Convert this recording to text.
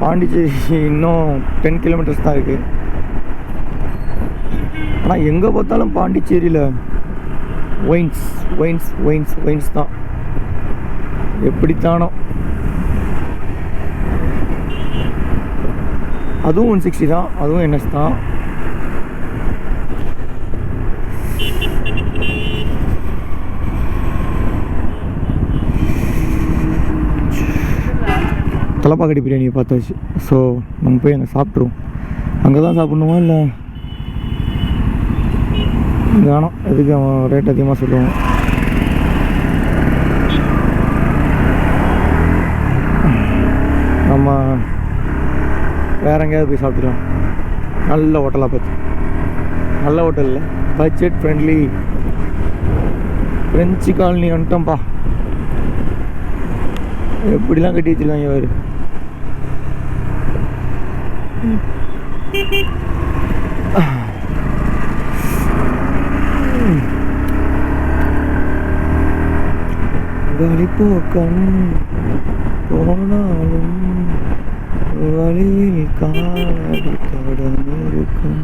பாண்டிச்சேரி இன்னும் ten kilometres தான் இருக்குது ஆனால் எங்கே பார்த்தாலும் பாண்டிச்சேரியில் ஒயின்ஸ் ஒயின்ஸ் ஒயின்ஸ் ஒயின்ஸ் தான். எப்படித்தானோ அதுவும் ஒன் சிக்ஸ்டி தான் அதுவும் என்எஸ் தான். தலப்பாக்கட்டி பிரியாணியை பார்த்தாச்சு ஸோ நம்ம போய் அங்கே சாப்பிட்ருவோம் அங்கே தான் சாப்பிட்ணுமா இல்லை? வேணாம். எதுக்கு அவன் ரேட் அதிகமாக சொல்லுவான்? நம்ம வேற எங்கேயாவது போய் சாப்பிட்டுக்கலாம். நல்ல ஹோட்டலாக பார்த்து. நல்ல ஹோட்டலில் பட்ஜெட் ஃப்ரெண்ட்லி ஃப்ரெஞ்சு காலனி வந்துட்டோம்ப்பா எப்படிலாம் கட்டி வச்சுருக்காங்க அவர் வழிபோக்கன் போனாலும் வழியில் காடி கடன் இருக்கும்.